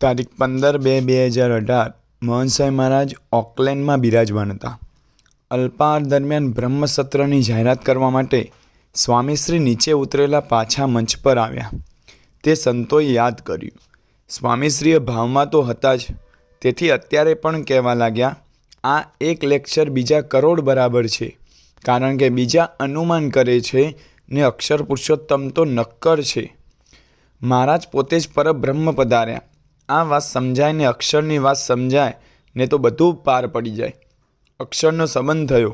તારીખ પંદર બે બે હજાર અઢાર. મોહનસાઈ મહારાજ ઓકલેન્ડમાં બિરાજમાન હતા. અલ્પાહાર દરમિયાન બ્રહ્મસત્રની જાહેરાત કરવા માટે સ્વામીશ્રી નીચે ઉતરેલા પાછા મંચ પર આવ્યા. તે સંતોએ યાદ કર્યું. સ્વામીશ્રીએ ભાવમાં તો હતા જ. તેથી અત્યારે પણ કહેવા લાગ્યા, આ એક લેક્ચર બીજા કરોડ બરાબર છે. કારણ કે બીજા અનુમાન કરે છે ને અક્ષર પુરુષોત્તમ તો નક્કર છે. મહારાજ પોતે જ પરબ્રહ્મ પધાર્યા. આ વાત સમજાય ને અક્ષરની વાત સમજાય, ને તો બધું પાર પડી જાય. અક્ષરનો સંબંધ થયો,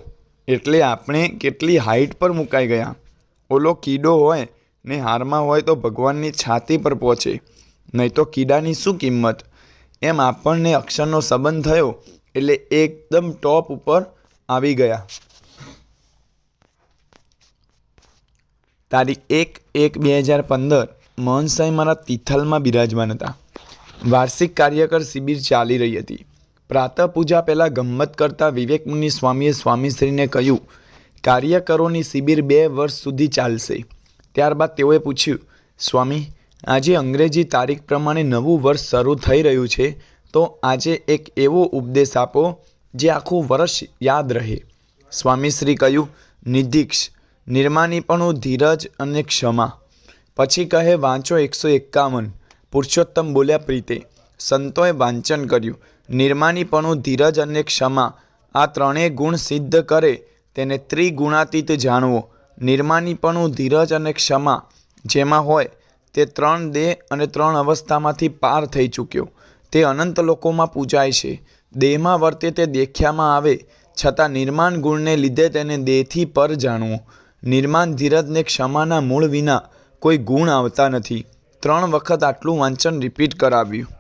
એટલે આપણે કેટલી હાઈટ પર મુકાઈ ગયા. ઓલો કીડો હોય, ને હારમાં હોય તો ભગવાનની છાતી પર પહોંચે, નહીં તો કીડાની શું કિંમત? એમ આપણને અક્ષરનો સંબંધ થયો, એટલે એકદમ ટોપ ઉપર આવી ગયા. તારીખ એક એક બે હજાર પંદર મોહનસાઈ મારા તિથલમાં બિરાજમાન હતા. વાર્ષિક કાર્યકર શિબિર ચાલી રહી હતી. પ્રાતઃ પૂજા પહેલાં ગમ્મત કરતા વિવેકમુનિ સ્વામીએ સ્વામીશ્રીને કહ્યું, કાર્યકરોની શિબિર બે વર્ષ સુધી ચાલશે. ત્યારબાદ તેઓએ પૂછ્યું, સ્વામી, આજે અંગ્રેજી તારીખ પ્રમાણે નવું વર્ષ શરૂ થઈ રહ્યું છે, તો આજે એક એવો ઉપદેશ આપો જે આખું વર્ષ યાદ રહે. સ્વામીશ્રી કહ્યું નિધિક્ષ નિર્માનીપણું ધીરજ અને ક્ષમા. પછી કહે, વાંચો એકસો એકાવન. પુરુષોત્તમ બોલ્યા પ્રીતે, સંતોએ વાંચન કર્યું. નિર્માનીપણું ધીરજ અને ક્ષમા. આ ત્રણેય ગુણ સિદ્ધ કરે તેને ત્રિગુણાતીત જાણવો. નિર્માનીપણું ધીરજ અને ક્ષમા. જેમાં હોય તે ત્રણ દેહ અને ત્રણ અવસ્થામાંથી પાર થઈ ચૂક્યો. તે અનંત લોકોમાં પૂજાય છે. દેહમાં વર્તે તે દેખ્યામાં આવે, છતાં નિર્માણ ગુણને લીધે તેને દેહથી પર જાણવું. નિર્માણ ધીરજને ક્ષમાના મૂળ વિના કોઈ ગુણ આવતા નથી. ત્રણ વખત આટલું વાંચન રિપીટ કરાવ્યું.